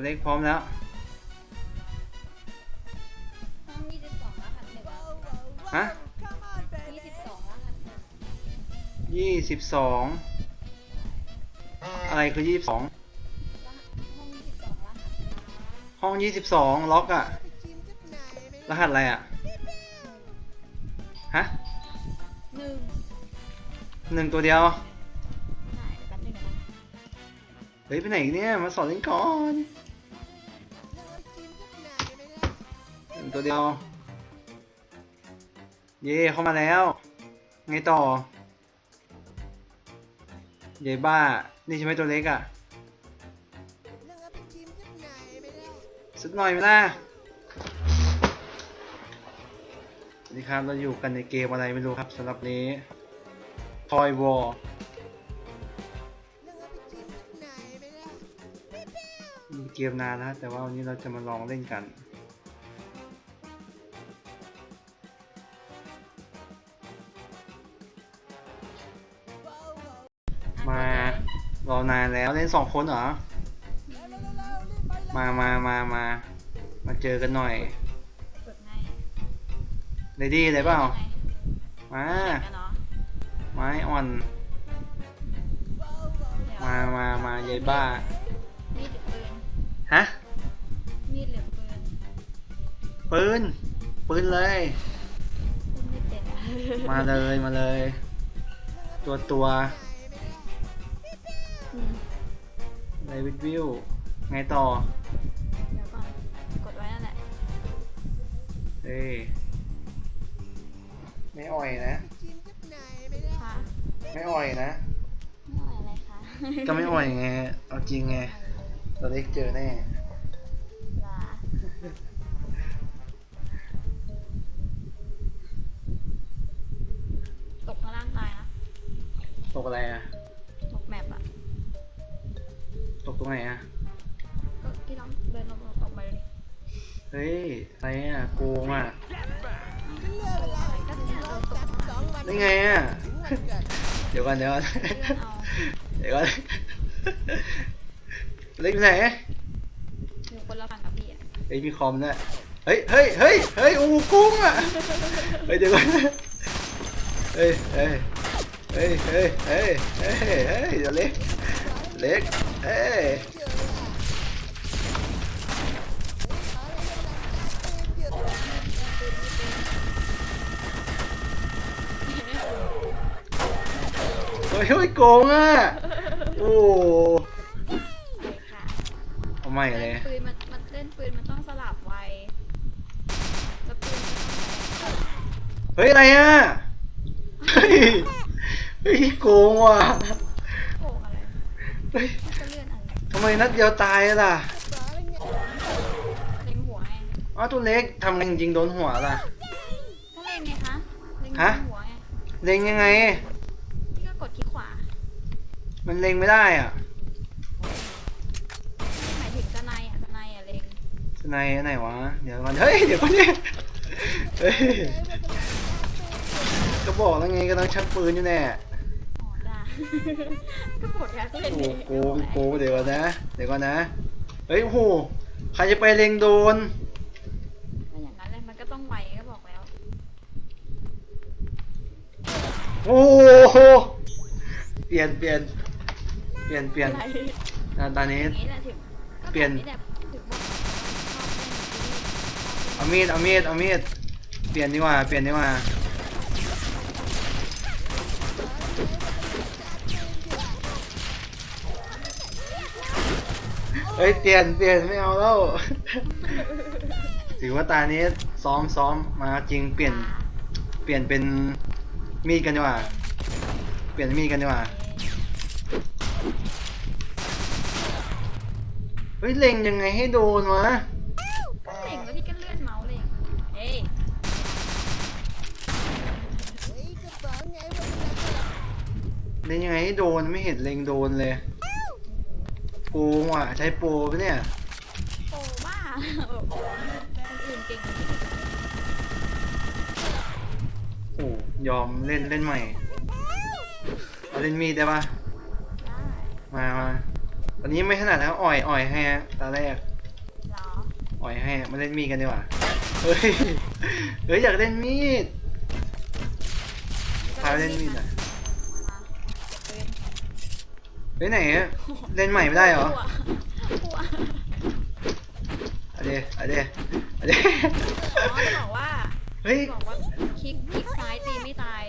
ตัวเล็กพร้อมแล้วห้องยี่สิบสองรหัสหนึ่งฮะยี่สิบสองรหัสหนึ่งยี่สิบสองอะไรคือยี่สิบสองรหัสห้องยี่สิบสองรหัสห้องยี่สิบสองล็อกอะรหัสอะไรอะฮะหนึ่งหนึ่งตัวเดียวไหนแป๊บนึงนะ เฮ้ยไปไหนอีกเนี่ยมาสอนเล่นก่อน ตัวเดียว เย่เข้ามาแล้ว ไงต่อ เย่บ้า นี่ใช่ไหมตัวเล็กอะสักหน่อยไหมล่ะสวัสดีครับ เราอยู่กันในเกมอะไรไม่รู้ครับสำหรับนี้ Toy War มีเกมนานแล้วแต่ว่าวันนี้เราจะมาลองเล่นกัน รอนานแล้วเล่นสองคนเหรอ มามามามา มาเจอกันหน่อยฝึกให้เรดี้เลยเปล่า มาแข่งกันเนาะไม้อ่อนเดี๋ยวมามามาเยายบ้ามีดหรือปืนฮะ มีดหรือปืน ปืน ปืนเลยปืนไม่เป็นอะมาเลย มาเลย ตัวตัว อืมในวิดวิว ไงต่อ เดี๋ยวก่อน กดไว้นั่นแหละ เอ้ยไม่อ่อยนะค่ะไม่อ่อยนะ ไม่อ่อยอะไรคะ ก็ไม่อ่อยไง เอาจริงไงตัวเล็กเจอแน่ เดี๋ยวก่อนเดี๋ยวก่อนเลื่อนเอาเดี๋ยวก่อนเล็กอยู่ไหนอยู่คนละฝั่งกับพี่อะเฮ้ยมีคอมด้วยเฮ้ยเฮ้ยเฮ้ยเฮ้ยอู้กุ้งอะเฮ้ยเดี๋ยวก่อนเฮ้ยเฮ้ยเฮ้ยเฮ้ยเฮ้ยเฮ้ยเฮ้ยเดี๋ยวเล็กเล็กเฮ้ย เฮ้ยเฮ้ยโกงอะ โอ้ค่ะเอาใหม่เลย ปืนมันมันเล่นปืนมันต้องสลับไวแล้วปืนมันต้องเฮ้ยอะไรอะ เฮ้ย เฮ้ยโกงว่ะโผล่อะไรเฮ้ยมันก็เลื่อนอะไรทำไมนัดเดียวตายล่ะ เล็งหัวไงอ้าวตัวเล็กทำไงจริงๆโดนหัวล่ะ ก็เล็งไงคะเล็งฮะหัวไง เล็งยังไง มันเล็งไม่ได้อะหมายถึงสไนอะสไนอะเล็งสไนอันไหนวะ เดี๋ยวก่อนเฮ้ย เดี๋ยวก่อนเนี่ยเฮ้ยก็บอกแล้วไงก็ต้องชักปืนอยู่แน่อ๋อจ้าก็กดแค่เล่นโอ้เองโหโกงเดี๋ยวก่อนนะ เดี๋ยวก่อนนะ เฮ้ยโอ้โหใครจะไปเล็งโดนถ้าอย่างนั้นเลยมันก็ต้องไวก็บอกแล้วโอ้โห เปลี่ยนเปลี่ยน เปลี่ยนเปลี่ยนอะไรอ่าตอนนี้ อย่างนี้แหละถึงก็เปลี่ยน แบบแบบถึงบอกชอบเล่นซีรีส์ชอบเอามีดเอามีดเอามีดเปลี่ยนดีกว่าเปลี่ยนดีกว่าเฮ้ยเปลี่ยนเปลี่ยนไม่เอาแล้ว ถือว่าตานี้ซ้อมซ้อมมาจริงเปลี่ยน เปลี่ยนเป็นมีดกันดีกว่า เปลี่ยนมีดกันดีกว่า เฮ้ยเล็งยังไงให้โดนวะก็เล็งแล้วพี่ก็เลื่อนเมาส์เลยเฮ้ยเล็งยังไงให้โดนไม่เห็นเล็งโดนเลยโกงว่ะใช้โปรปะเนี่ยโอ้บ้าคนอื่นเก่งกว่าพี่โอ้ยอมเล่นเล่นใหม่เอาเล่นมีดได้ปะได้มามา ตอนนี้ไม่ถนัดแล้วอ่อยอ่อยให้ฮะตาแรกไอ่อยให้มาเล่นมีดกันดีกว่าเฮ้ยเฮ้ยอยากเล่นมีดพาไปเล่นมีดหน่อยมาเล่นเฮ้ยไหนอะเล่นใหม่ไม่ได้เหรอหัวหัวอะเดอะเดอะเดอ๋อจะบอกว่าเฮ้ยบอกว่าคลิกคลิกซ้ายตีไม่ตาย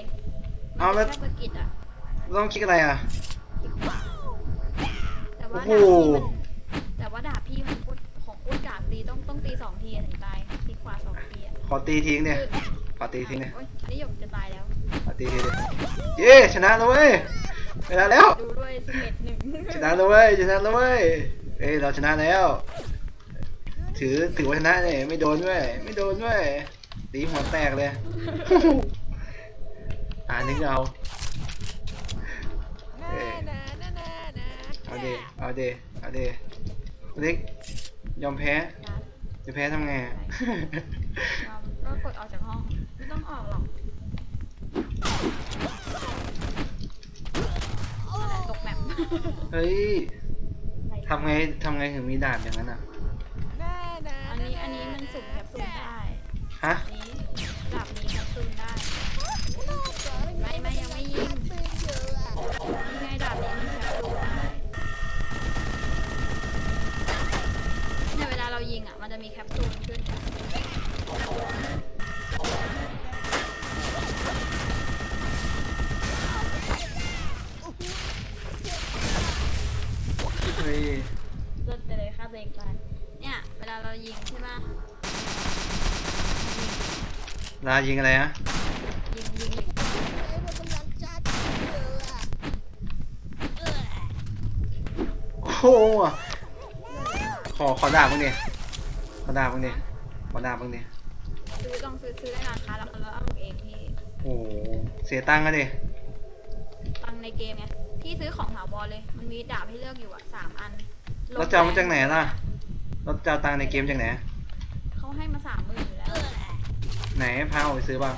เอาแล้วแค่สะกิดอะต้องคิดอะไรอะคลิกขวาแต่ ว่าโอ้ดาบโหพี่มันแต่ว่าดาบพี่มันพูดของพูดกากตีต้องต้องตีสองทีอะถึงตายคลิกขวาสองทีอะขอตีทิ้งเนี่ยคือขอตีทิ้งเนี่ยโอ๊ยอันนี้หยกจะตายแล้ว ขอตีทิ้งเลยเย้ชนะแล้วเว้ยชนะแล้ว ดูด้วยสิบเอ็ดหนึ่งชนะแล้วเว้ยชนะแล้วเว้ยเอ้ยเราชนะแล้ว ถือถือว่าชนะเนี่ยไม่โดนด้วยไม่โดนด้วยตีหัวแตกเลย อ่านึกเอาเอ้ย เอาเดเอาเดเอาเดเล็กยอมแพ้นะจะแพ้ทำไงอะยอมก็กดออกจากห้องไม่ต้องออกหรอกนั่นแหละตกแมปเฮ้ยทำไงทำไงถึงมีดาบอย่างนั้นอะอันนี้อันนี้มันสุ่มแคปซูลได้ฮะ ลายิงอะไรฮะยิงยิงยิงโอ้โหขอขอดาบมึงดิขอดาบมึงดิขอดาบมึงดิซื้อต้องซื้อซื้อได้ร้านค้าแล้วแล้วเอาเองพี่โอ้โหเสียตังค์กันดิตังค์ในเกมไงพี่ซื้อของถาวรเลย มันมีดาบให้เลือกอยู่อะสามอันเราจะเอามาจากไหนล่ะเราจะเอาตังค์ในเกมจากไหนเขาให้มาสามหมื่นอยู่แล้ว ไหนพาออกไปซื้อบ้าง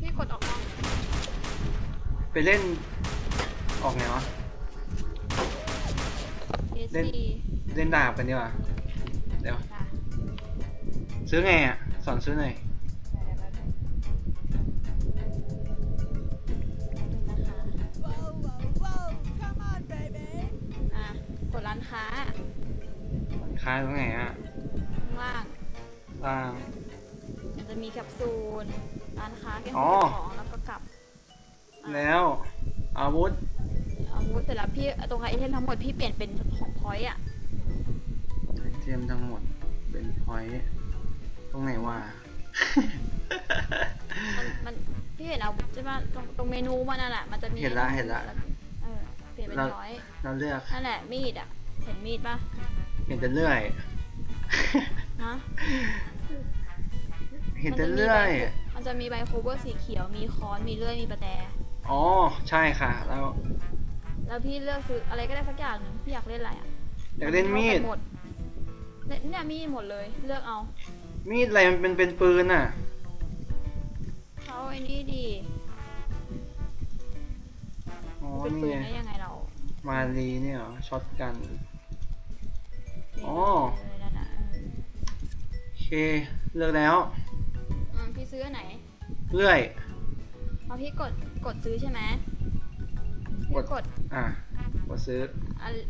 พี่กดออกห้องไปเล่นออกไงวะ เอเล่น ซีเล่นดาบกันดีกว่า เดี๋ยว ค่ะซื้อไงอะ สอนซื้อหน่อยอะกดร้านค้าค้าตรงไหนอะข้างล่างล่างมัน จะมีแคปซูลร้านค้าเก็บอ๋อของแล้วก็กลับอะแล้ว อาวุธอาวุธเสร็จแล้วพี่ตรงไอเทมทั้งหมดพี่เปลี่ยนเป็นของพอยต์อะเตรียมทั้งหมดเป็นพอยต์ตรงไหนวะมันมันพี่เห็นเอาใช่ป่ะตรงตรงเมนูมันนั่นแหละมันจะมีเห็นละเห็นละเออเปลี่ยนเป็นเราร้อยเราเลือกนั่นแหละมีดอะเห็นมีดป่ะเห็นแต่เลื่อยฮะ เห็นแต่เลื่อย มันจะมีใบโคเวอร์สีเขียว มีค้อน มีเลื่อย มีประแตอ๋อ ใช่ค่ะ แล้วแล้วพี่เลือกซื้ออะไรก็ได้สักอย่างหนึ่งพี่อยากเล่นอะไรอะ อยากเล่นมีดหมดเล่นเนี่ยมีดหมดเลย เลือกเอา มีดอะไรมันเป็นเป็นปืนอะเขาไอ้นี่ดีอ๋อเป็นนี่ปืนไงได้ยังไงเรา มารีเนี่ยเหรอ ช็อตกัน อ๋อเนั่นน่ะโอเค เลือกแล้วเอออืมพี่ ซื้ออันไหนเลื่อย พอพี่กดกดซื้อใช่ไหมกด พี่กดอะกดซื้อ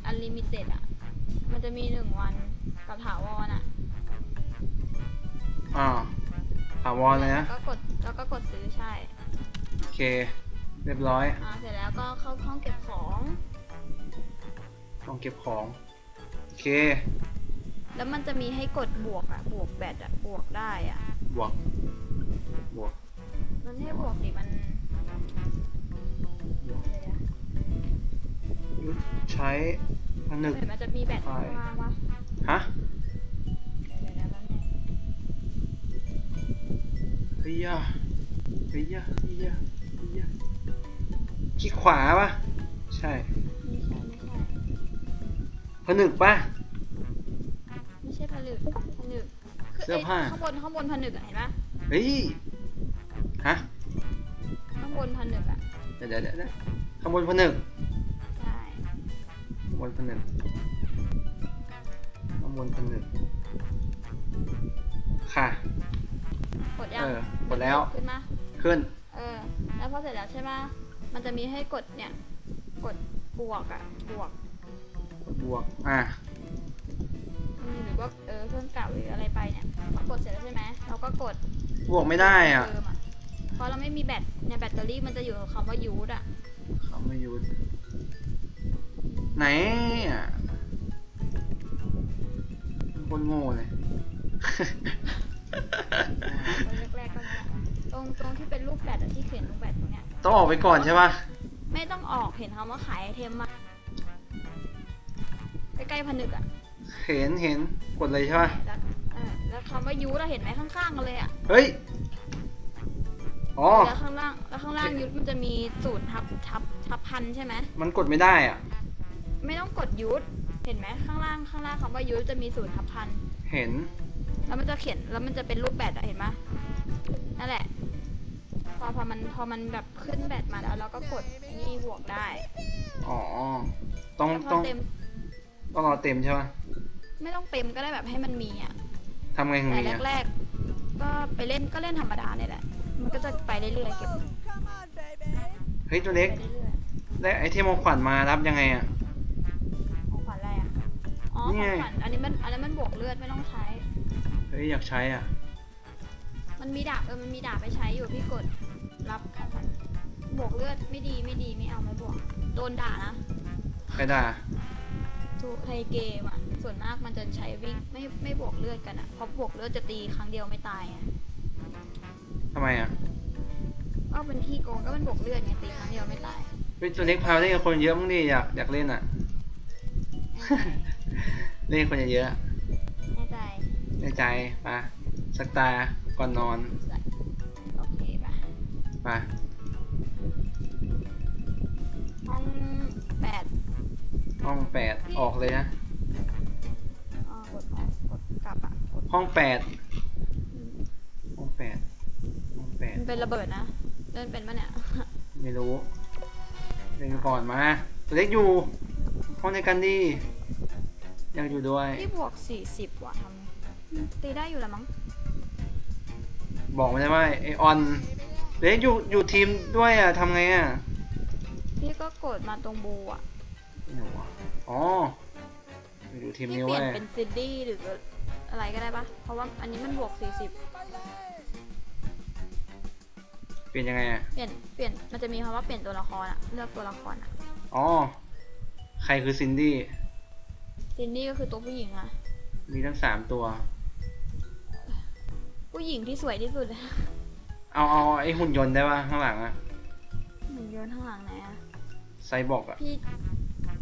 อันลิมิเต็ดอะ มันจะมีหนึ่งวันกับถาวรอะอ่าถาวรเลยนะ แล้วก็กดแล้วก็กดซื้อใช่ โอเค เรียบร้อยอ่าเสร็จแล้วก็เข้าห้องเก็บของ ต้องเก็บของ โอเค แล้วมันจะมีให้กดบวกอะ บวกแบตอะ บวกได้อะ บวกบ วกมันให้บวกดิมันบวกเดี๋ยวใช้ผนึๆกเห็นมันจะมีแบตไป ข้างล่างวะฮะเดี๋ยวๆแป๊บนึงเฮียเฮียเฮียเฮียคลิกขวาปะใช่ไม่ใช่ไม่ใช่ผนึกปะ ไม่ใช่ผลึกผนึกคืเสื้อผ้าข้างบนข้างบนผนึกอะเห็นปะเฮ้ย ฮะ ข้างบนผนึกอะเดี๋ยวเดี๋ยวเดี๋ยวข้างบนผนึกใช่ข้างบนผนึกข้างบบนผนึกค่ะ กดยังเออกดแล้ว ขึ้นมา ขึ้น เออ แล้วพอเสร็จแล้วใช่ไหมมันจะมีให้กดเนี่ย กดบวกอะบวกบวก อะ อืมหรือว่าเออเครื่องเก่าหรืออะไรไปเนี่ยพอกดเสร็จแล้วใช่ไหมเราก็กดบวกไม่ได้อะเติมอะเพ ราะเราไม่มีแบตเนี่ยแบตเตอรี่มันจะอยู่กับคำว่ายูดอะเขาไม่หยุดไหนอะคนโง่เลย ตรงแรกๆก็นั่นแหละตรงตรงที่เป็นรูปแบตอะที่เขียนรูปแบตตรงเนี้ย ต้องออกไปก่อนใช่ปะไม่ต้องออกเห็นคำว่าขายไอเทมมาใกล้ๆผนึกอะเห็นเห็นกดเลยใช่ปะแล้วเออแล้วคำว่ายูดเราเห็นไหมข้างๆกันเลยอะเฮ้ย อ๋อ แล้วข้างล่างแล้วข้างล่างยูดมันจะมีศูนย์ทับทับทับพันใช่ไหมมันกดไม่ได้อะ ไม่ต้องกดยูดเห็นไหมข้างล่างข้างล่างคำว่ายูดจะมีศูนย์ทับพันเห็น แล้วมันจะเขียนแล้วมันจะเป็นรูปแบตอะเห็นไหมนั่นแหละ พอพอมันพอมันแบบขึ้นแบตมาแล้วเราก็กดไอ้นี่บวกได้อ๋อ ต้องแล้วพต้อองเต็มต้องรอเต็มใช่ปะไม่ต้องเต็มก็ได้แบบให้มันมีอะทำไงถึงแต่มีอะแรกๆก็ไปเล่นก็เล่นธรรมดาเนี่ยแหละมัน ก็จะไปเรื่อยๆเก็บเฮ้ยตัวเล็ก ไปเรื่อยได้ไอเทมของขวัญมารับยังไงอะ ๆของขวัญอะไรอะ อ๋อนี่ขอไงงขวัญอันนี้มันอันนั้นมันบวกเลือดไม่ต้องใช้ เฮ้ยอยากใช้อะ มันมีดาบเออมันมีดาบไปใช้อยู่พี่กดรับของขวัญบวกเลือดไม่ดีไม่ดีไม่เอาไม่บวก โดนด่านะใครด่า ทูในเกมอะส่วนมากมันจะใช้วิ่งไม่ไม่บวกเลือดกันอะเพราะบวกเลือดจะตีครั้งเดียวไม่ตายไง ทำไมอะก็เป็นที่โกงก็เป็นบวกเลือดไงตีครั้งเดียวไม่ตายเฮ้ยตัวเล็กพาเล่นกับคนเยอะมั้งดิอยากอยากเล่นอะ เล่นคนเยอะๆอะแน่ใจในใจปะสักตาก่อนนอนโอเคป่ะปะห้องแปดห้องแปดออกเลยนะอ่ากดออกกดกลับอะกดห้องแปดห้องแปดห้องแปด มันเป็น ระเบิดนะ เดินเป็นปะเนี่ย ไม่รู้เล่นก่อนมาตัวเล็กอยู่ห้องในกันดีอยากอยู่ด้วยพี่บวกสี่สิบว่ะทำตีได้อยู่แล้วมั้ง บอกไม่ได้ว่าไอออนตัวเล็กอยู่อยู่ทีมด้วยอะทำไงอะพี่ก็กดมาตรงบูอะไม่รู้อะอ๋ออยู่ทีมพี่นี้เปลี่เว้ยนยเป็นซิดดี้หรืออะไรก็ได้ปะเพราะว่าอันนี้มันบวกสี่สิบ เปลี่ยนยังไงอะ เปลี่ยน เปลี่ยน มันจะมีคำว่าเปลี่ยนตัวละครอะเลือกตัวละครอะอ๋อ ใครคือซินดี้ ซินดี้ก็คือตัวผู้หญิงอะมีทั้งสามตัว ผู้หญิงที่สวยที่สุดเอาเอาไอหุ่นยนต์ได้ป่ะข้างหลังอะหนึ่งโยนข้างหลังไหนอะไซบอร์กอะพี่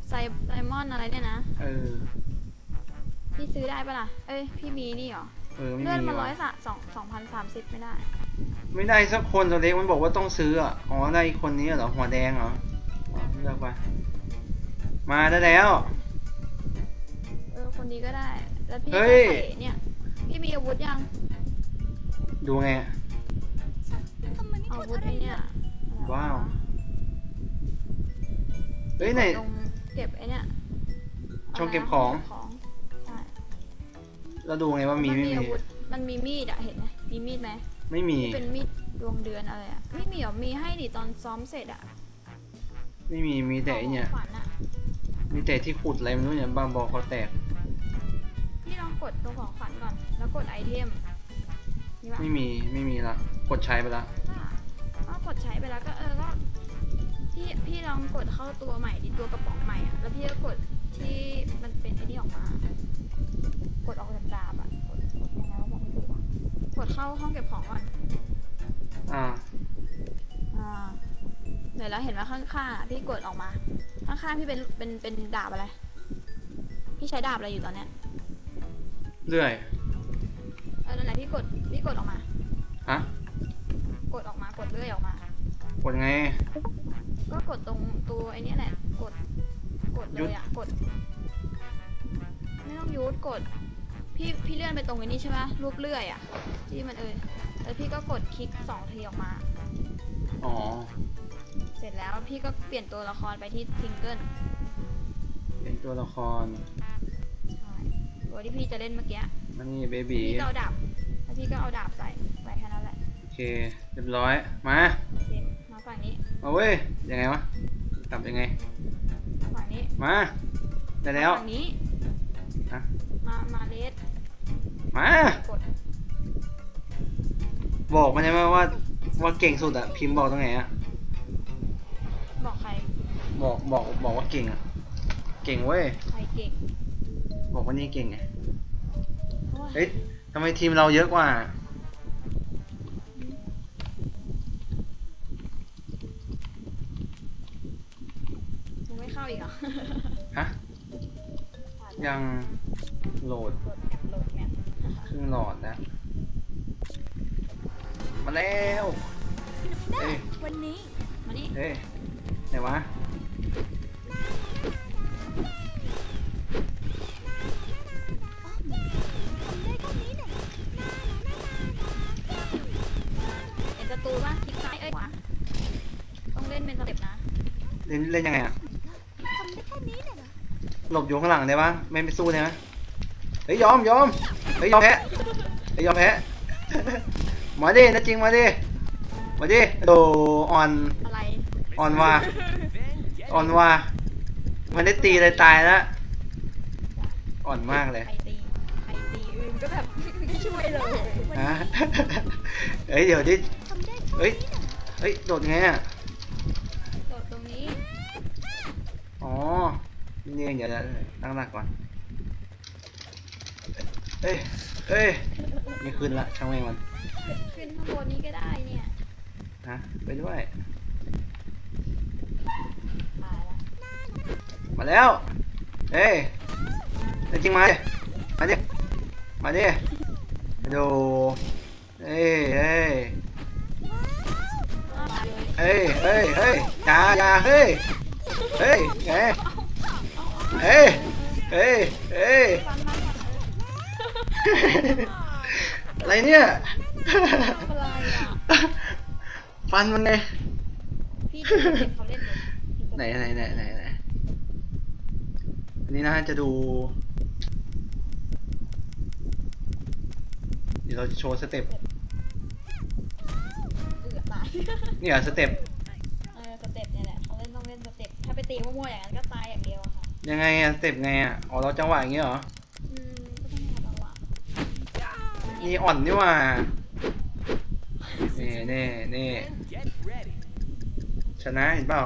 ไซไซมอนอะไรเนี่ยนะ เออ พี่ซื้อได้ปะล่ะ เอ้ย พี่มีนี่เหรอ เออไม่เลื่อนมีมาร้อยว่ะสะสองสองพันสามสิบไม่ได้ ไม่ได้สักคนตัวเล็กมันบอกว่าต้องซื้ออะอ๋อได้อีกคนนี้เหรอหัวแดงเหรออ๋อเลือกไปมาได้แล้ว เออคนนี้ก็ได้ แล้วพี่เฮ้ก็ย ใส่เนี่ย พี่มีอาวุธยังดูไงอาวุธไอ้เนี่ยอะไระว้าว เฮ้ยไหนตรงเก็บไอ้เนี่ยช่องเก็บของเก็บของใช่ เราดูไงว่ามีไม่นมี อาวุธมันมีมีดอะเห็นไหมมีมีดไหมไม่มี ที่เป็นมีดดวงเดือนอะไรอะไม่มีหรอมีให้ดิตอนซ้อมเสร็จอะไม่มี มีแต่ไอเนี่ย ของขวัญอะมีแต่ที่ขุดอะไรไม่รู้เนี่ยบางบอเขาแตก พี่ลองกดตัวของขวัญก่อน แล้วกดไอเทมนี่ปะไม่มี ไม่มีละ กดใช้ไปละอะก็กดใช้ไปแล้วก็เออก็พี่พี่ลองกดเข้าตัวใหม่ดิตัวกระป๋องใหม่อะแล้วพี่ก็กดที่มันเป็นไอ้นี่ออกมา กดออกจากดาบอะกดกดยังไงวะบอกไม่ถูกอะกดเข้าห้องเก็บของก่อน อ่า อ่าเดี๋ยวแล้วเห็นว่าข้างๆอะพี่กดออกมา ข้างๆพี่เป็นเป็นเป็นดาบอะไร พี่ใช้ดาบอะไรอยู่ตอนเนี้ยเรื่อย เออนั่นแหละพี่กดพี่กดออกมา ฮะ กดออกมากดเลื่อยออกมา กดไง ก็กดตรงตัวไอ้เนี้ยแหละ กด กดเลยอะกด ไม่ต้องยูดกด พี่พี่เลื่อนไปตรงไอ้นี้ใช่ไหมรูปเลื่อยอะที่มันเออแล้วพี่ก็กดคลิกสองทีออกมา อ๋อ เสร็จแล้วพี่ก็เปลี่ยนตัวละครไปที่ทิงเกิลเป็นตัวละคร ใช่ตัวที่พี่จะเล่นเมื่อกี้มันนี่เบบีพี่ก็เอาดาบแล้วพี่ก็เอาดาบใส่ใส่แค่นั้นแหละโอเค เรียบร้อย มา โอเคมาฝั่งนี้มาเว้ย ยังไงวะกลับยังไงมาฝั่งนี้ มา ได้แล้วมาฝั่งนี้ฮะ มา มาเลสมา กดบอกมันได้ไหมว่า ว่าเก่งสุดอะพิมพ์บอกตรงไหนอะบอกใคร บอกบอกบอกว่าเก่งอะเก่งเว้ย ใครเก่งบอกว่านี่เก่งไงโอ้ยเฮ้ยทำไมทีมเราเยอะกว่า มึงไม่เข้าอีกเหรอ ฮะ ยัง โหลดโหลดแมปโหลดแมปครึ่งหลอดแล้วมาแล้วเอ้ย วันนี้ มานี่เฮ้ยไหนวะทำได้แค่นี้เนี่ยเห็นประตูป่ะคลิกซ้ายเอ้ยขวาต้องเล่นเป็นสเต็ปนะเล่นเล่นยังไงอะทำได้แค่นี้เนี่ยเหรอหลบอยู่ข้างหลังได้ปะไม่ไปสู้ได้ไหม เฮ้ยยอมยอมเฮ้ยยอมแพ้เฮ้ยยอมแพ้มาดินะจริงมาดิมาดิโดอ่อนอะไรอ่อนว่ะอ่อนว่ะมันได้ตีเลยตายแล้วอ่อนมากเลยใครตีใครตีอื่นก็แบบไม่ช่วยเลยฮะเฮ้ยเดี๋ยวดิทำได้แค่เฮ้ยนี้เนี่ยเหรอเฮ้ยโดดไงอะโดดตรงนี้อ๋อนี่เองเดี๋ยวตั้งหลักก่อน เอ้ยเอ้ยไม่ขึ้นละช่างแม่งมันขึ้นข้างบนนี้ก็ได้เนี่ยฮะไปด้วยตายละมาแล้วเอ้ยจริงมาดิมาดิมาดิดูเอ้ยเอ้ยมาเลยเอ้ยเอ้ยเอ้ยอย่าอย่าเฮ้ยเฮ้ยไงเอ้ยเอ้ยเอ้ย ฟันมันก่ อนอะไรเนี่ยทำอะไรอะฟันมันไงพี่ดูเด็กเขาเล่นเลยไหนไหนไหนไหนไหนอันนี้น่าจะดูเดี๋ยวเราจะโชว์สเต็ปเอือตายเนี่ยสเต็ปเออสเต็ปเนี่ยแหละเขาเล่นต้องเล่นสเต็ปถ้าไปตีมั่วๆอย่างนั้นก็ตายอย่างเดียวอะค่ะยังไงอะสเต็ปไงอะอ๋อเราจังหวะอย่างงี้เหรอ อืมก็ต้องหาจังหวะ นี่อ่อนนี่หว่านี่นี่นี่ชนะเห็นเปล่า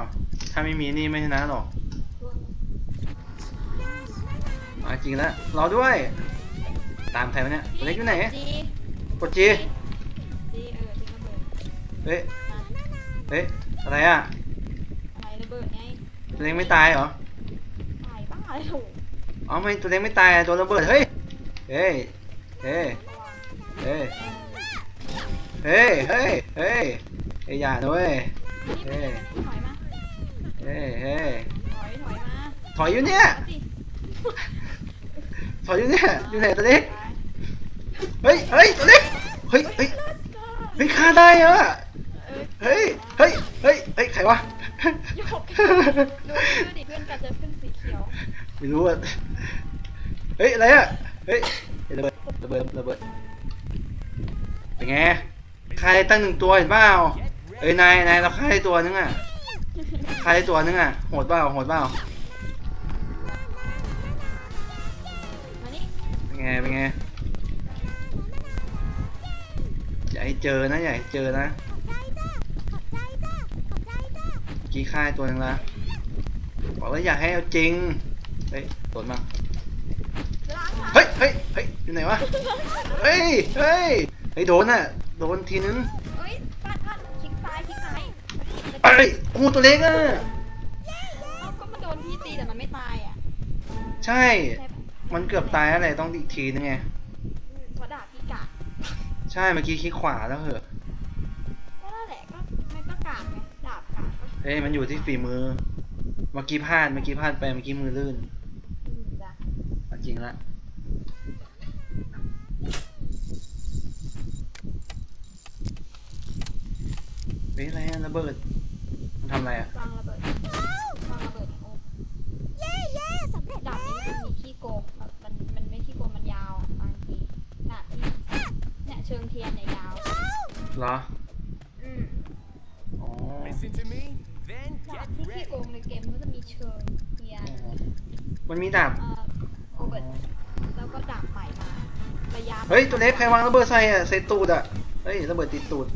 ถ้าไม่มีนี่ไม่ชนะหรอกมาจริงแล้วรอด้วย ตามใครวะเนี่ยตัวเล็กอยู่ไหนจีกดจีจีเออทิ้งระเบิดเฮ้ยมาเฮ้ยอะไรอะอะไรระเบิดไงตัวเล็กไม่ตายเหรอตายบ้าเลยถูกอ๋อไม่ตัวเล็กไม่ตายอะตัวระเบิดเฮ้ยเฮ้ยเฮ้ยระวัง เฮ้ย เฮ้ย เฮ้ย เฮ้ยไอ้ยาด้วยเฮ้ย ถอยมา เฮ้ย เฮ้ย ถอย ถอยมาถอยอยู่เนี่ย สิถอยอยู่เนี่ย อยู่ไหนตัวเล็ก เฮ้ย เฮ้ย ตัวเล็ก เฮ้ย เฮ้ย เฮ้ยฆ่าได้อะเอ้ยเฮ้ย เฮ้ย เฮ้ย เฮ้ย ใครวะ โยกดูเพื่อนดิเพื่อนกันจะขึ้นสีเขียว ไม่รู้อะ เฮ้ย อะไรอะ เฮ้ยระเบิดระเบิดระเบิด เป็นไงฆ่าได้ตั้งหนึ่งตัวเห็นเปล่าเอ้ยนายนายเราฆ่าได้ตัวนึงอะฆ่าได้ตัวนึงอะโหดเปล่าโหดเปล่ามานี่เป็นไงเป็นไงอย่าให้เจอนะอย่าให้เจอนะขอบใจจ้าขอบใจจ้าขอบใจจ้าเมื่อกี้ฆ่าได้ตัวนึงละบอกแล้วอย่าให้เอาจริงเฮ้ยโดนมาล้างขาเฮ้ยเฮ้ยเฮ้ยอยู่ไหนวะเฮ้ยเฮ้ย เฮ้ยโดนอะโดนทีนึงเอ้ยพลาดพลาดคลิกซ้ายคลิกซ้ายสะกิดสะกิดเอ้ยโอ้โหตัวเล็กอะเอ้าก็มันโดนพี่ตีแต่มันไม่ตายอะใช่ใช่ปะมันเกือบตายอะไรต้องอีกทีนึงไงเพราะดาบพี่กากใช่เมื่อกี้คลิกขวาแล้วเหอะก็นั่นแหละก็มันก็กากไงดาบกากก็เฮ้ยมันอยู่ที่ฝีมือ เมื่อกี้พลาดเมื่อกี้พลาดไปเมื่อกี้มือลื่นอืมจ้ะเอาจริงละ ฮ้ยอะไรอะระเบิดมันทำอะไรอะวางระเบิดวางระเบิดโอ๊คเย้เย้สำเร็จดาบนี้มันมีขี้โกงแบบมันมันไม่ขี้โกงมันยาวบางทีดาบนี้เนี่ยเชิงเทียนเนี่ยยาว เหรอ อืมอ๋อที่ขี้โกงในเกมมันจะมีเชิงเทียนมันมีดาบ เอ่เบิร์แล้วก็ดาบใหม่มาระยะเฮ้ย ตัวเล็กใครวางระเบิดใส่อะใส่ตูดอะเฮ้ยระเบิดติดตูด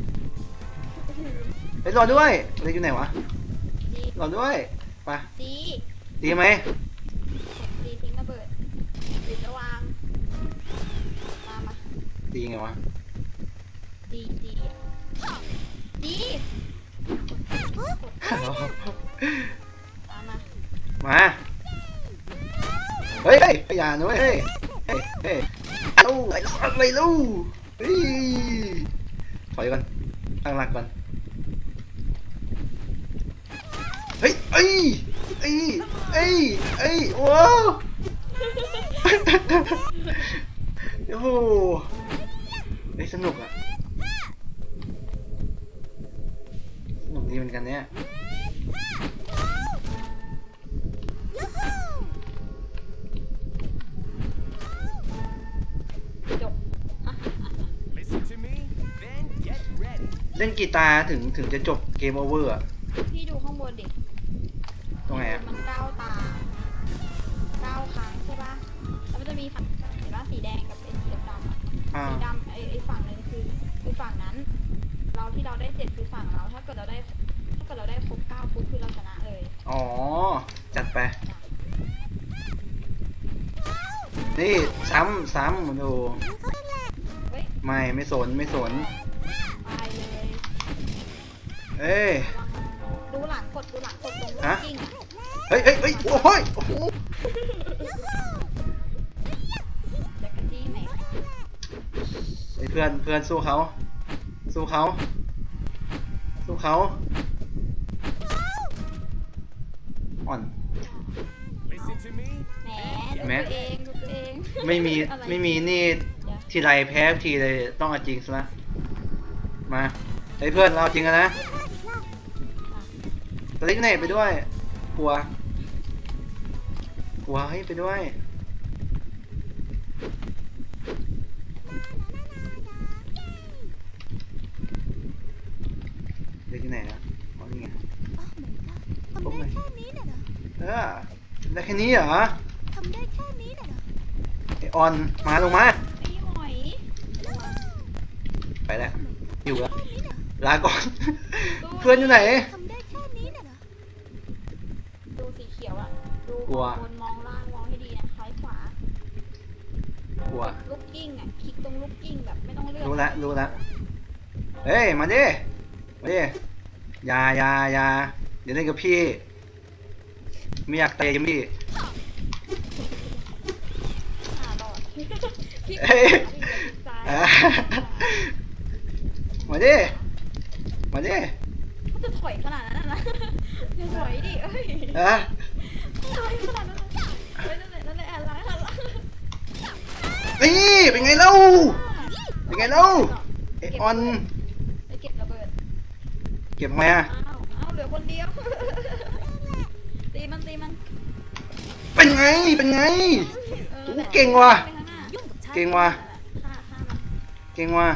ฮ้ยรอด้วยตัวเล็กอยู่ไหนวะดีรอด้วยไปะดีดีไหมดีทิ้งระเบิดหรือจะวางมามาดีไงวะดีดีดีตามมามาเฮ้ยเฮ้ยอย่านะเว้ยเฮ้ยเฮ้ยเฮ้ยเอ้าไอ้อะไรลูกเฮ้ยถอยก่อนตั้งหลักก่อน เฮ้ยเอ้ยเอ้ยเอ้ยเอ้ยโอ้โอ้โหเฮ้ยสนุกอะสนุกดีเหมือนกันเนี่ยจบ Listen to me, then get ready. เล่นกีตาร์ถึงถึงจะจบเกมโอเวอร์อะพี่ดูข้างบนดิ ตรงไหนอะมันเก้าตาเก้าครั้งใช่ปะแล้วมันจะมีฝั่งเห็นปะสีแดงกับไอ้สีดำๆอะอ่า สีดำไอ้ไอ้ฝั่งนึงคือคือฝั่งนั้น เราที่เราได้เจ็ดคือฝั่งเรา ถ้าเกิดเราได้ ถ้าเกิดเราได้ครบเก้าปุ๊บคือเราชนะเลยอ๋อ จัดไป นี่ ซ้ำซ้ำดู เฮ้ยไม่ ไม่สน ไม่สน ไปเลยเอ้ยดูหลัง กดดูหลังกดตรงฮะกิ้งอะเฮ้ยเฮ้ยเฮ้ยโอ้ยโอ้โหจะกระจี้ไหมเฮ้ยเพื่อนเพื่อนสู้เขาสู้เขาสู้เขาอ่อน Listen to me, แหมดูแหม ตัวเองดูตัวเองไม่มีอะไรไม่มีนี่เดี๋ยวทีไรแพ้ทุกทีเลยต้องเอาจริงซะละมาเฮ้ยเพื่อนเราเอาจริงกันนะตัว เล็กเน่ไปด้วย กลัว กลัวให้ยไปด้วย เล็กที่ไหนนะอ๋อนี่ไง ทำได้แค่นี้น่ะเหรอเออได้แค่นี้เหรอทำได้แค่นี้น่ะเหรอไอออนมาลงมา ไอ้หอยระวังไปแล้ว อยู่แล้วแค่นี้น่ะลาก่อน เพื่อนอยู่ไหน ทำได้แค่นี้น่ะเหรอ ดูสีเขียวอะดู ก ลัว บนมองล่างมองให้ดีนะซ้ายขวากลัว ลูกกิ้งอะคลิกตรงลูกกิ้งแบบไม่ต้องเลือกรู้ละรู้ละเฮ้ย มาดิ มาดิอยาอยาอยาเดี๋ยวเล่นกับพี่ ไม่อยากเตะยังพี่หาหลอดคลิกเอ้ยซ้ายอ่ามาดิ มาดิเขาจะถอยขนาดนั้นนะอย่าถอยดิเอ้ยอะถอยขนาดนั้นนะเฮ้ย นั่นแหละนั่นแหละหันหลังหันหลังนี่เป็นไงเล่า เป็นไงเล่าไอออน ไปเก็บระเบิดเก็บมาอ้าวอ้าวเหลือคนเดียว ตีมันตีมันเป็นไง เป็นไง ออโอ้นั่นแหละเก่งว่ะ ไปข้างหน้ายุ่งกับฉันเก่งว่ะ ฆ่าฆ่ามันเก่งว่ะ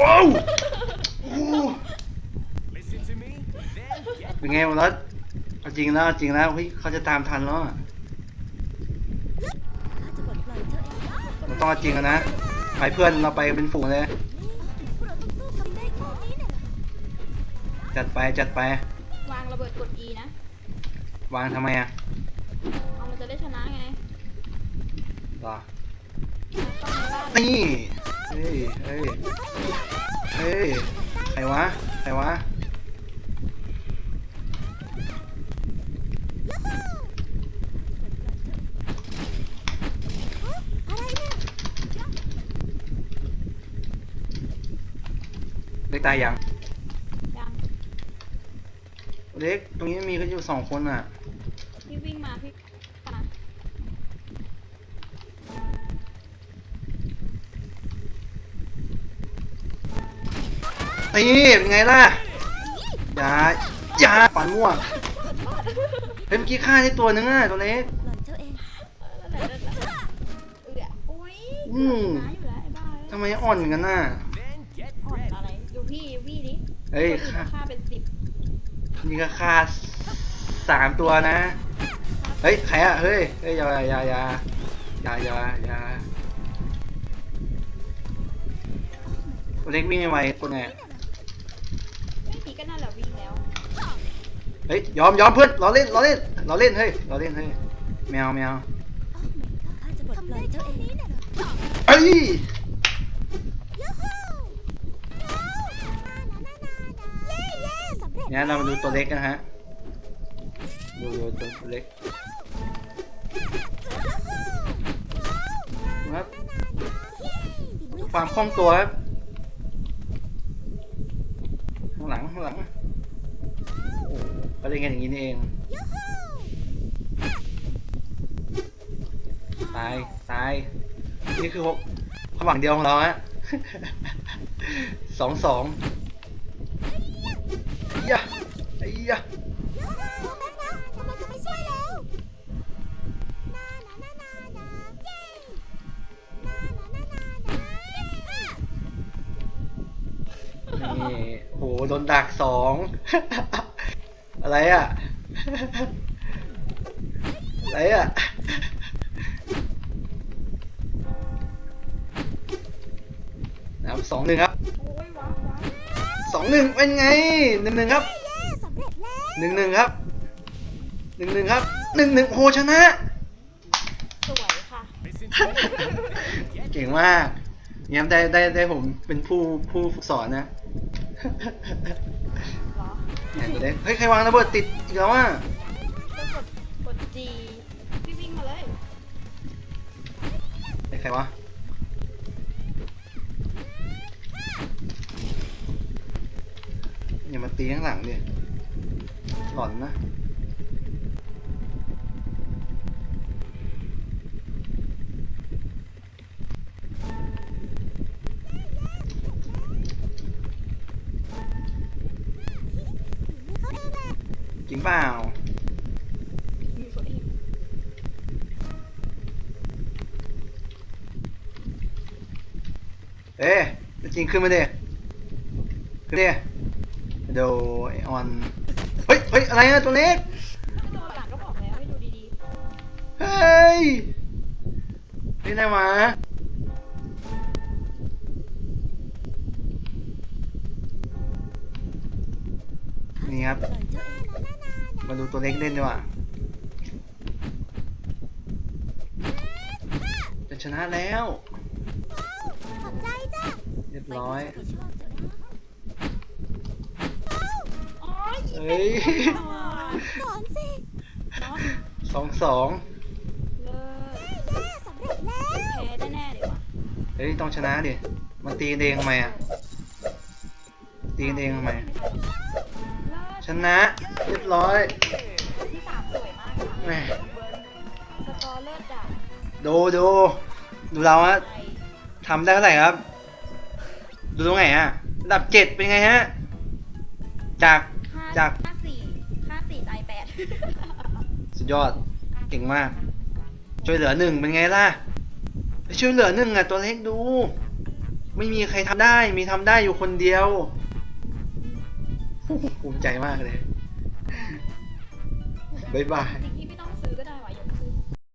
ว้าวโอ้ listen to me, then get เป็นไงวะรถ เอาจริงแล้วเอาจริงแล้วเฮ้ยเขาจะตามทันแล้วอะข้าจะปลดปล่อยเจ้าเองเราต้องเอาจริงกันนะไปเพื่อนเราไปเป็นฝูงเลย พวกเราต้องสู้ทำได้แค่นี้น่ะเหรอจัดไปจัดไปวางระเบิดกด E นะ วางทำไมอะเอามันจะได้ชนะไงรอเข้าในบ้านนี่เฮ้ยเฮ้ยเฮ้ยใครวะใครวะ อะไรเนี่ย เล็ก ตายยังยังเล็กตรงนี้มีกันอยู่สองคนอะพี่วิ่งมาพี่มานี่เป็นไงล่ะอย่าอย่าปันมั่วเฮ้ยเมื่อกี้ฆ่าได้ตัวนึงอะตัวเล็กปล่อยเจ้าเองนั่นแหละนั่นแหละเอือโอ้ยอืมชนะอยู่แล้วไอ้บ้าเอ้ยทำไมอ่อนเหมือนกันน่ะ then get อ่อน ready. อะไร พี่วี่ดิ เฮ้ยคนอื่นค่าค่าเป็นสิบนี่ก็ค่าสามตัวนะ เฮ้ยใครอะเฮ้ย เฮ้ยอย่าอย่าอย่าอย่าอย่าอย่าตัวเล็กวิ่งไม่ไหวคนไหนไม่มีก็น่าจะวิ่งแล้ว เฮ้ยยอมยอมเพื่อนเราเล่นเราเล่นเราเล่นเฮ้ยเราเล่นเฮ้ยแมวแมวข้าจะปลดปล่อยเจ้าเองนี่น่ะเหรอเอ้ยยู งั้นเรามาดูตัวเล็กกันฮะดูดูตัวเล็กครับความคล่องตัวครับข้างหลังข้างหลังอ้โหก็เล่นกันอย่างนี้เอง ตาย ตาย นี่คือความหวังเดียวของเราฮะสองสองไอ้ยะไอ้ ยะยูฮูแม่นะกำลังจะไปช่วยแล้วนานานานานาเย้นานานานานาเย้นี่โหโดนดักสอง อะไรอะ อะไรอะนะครับสองหนึ่งครับสองหนึ่งเป็นไงหนึ่งหนึ่งครับ หนึ่งหนึ่งครับหนึ่งหนึ่งครับหนึ่งหนึ่งโหชนะ สวยค่ะ Listen to me, then get เก่งมากเนี่ยได้ได้ได้ผมเป็นผู้ผู้ฝึกสอนนะเหรอเนี่ยตัวเล็กเฮ้ยใครวางระเบิดติดอีกแล้วอะก็กดกด G พี่วิ่งมาเลย ไอ้ใครวะอย่ามาตีข้างหลังดิ หลอนนะจริงเปล่าเอ๊ะจริงขึ้นมาดิขึ้นดิเดี๋ยวอออน ฮ้ยเฮ้ย อะไรอะตัวเล็ก โดนหลังก็บอกแล้วให้ดูดีเฮ้ย นี่ไหนมานี่ครับปล่อยเจ้าเองนานานามาดูตัวเล็กเล่นดีกว่าจะชนะแล้วขอบใจจ้ะเรียบร้อยไปที่ชอบเจ้านะๆ เฮ้ยก่อนสิเนาะสองสองเลิศเย้สำเร็จแล้ว แพ้แน่ๆเลยว่ะเฮ้ยต้องชนะดิ มันตีกันเองทำไมอะ ตีกันเองทำไม เลิศชนะเรียบร้อยที่สามสวยมากค่ะแหม่สกอร์เลิศอะดูดูดูเราฮะไทยทำได้เท่าไหร่ครับ ดูตรงไหนฮะระดับเจ็ดเป็นไงฮะ จากห้า จากห้าสี่ห้าสี่ตายแปดสุดยอด เก่งมาก ช่วยเหลือหนึ่งเป็นไงล่ะไปช่วยเหลือหนึ่งอะตัวเล็กดู ไม่มีใครทำได้ มีทำได้อยู่คนเดียวโอ้โหภูมิใจมากเลย บ๊ายบายสิ่งที่ไม่ต้อง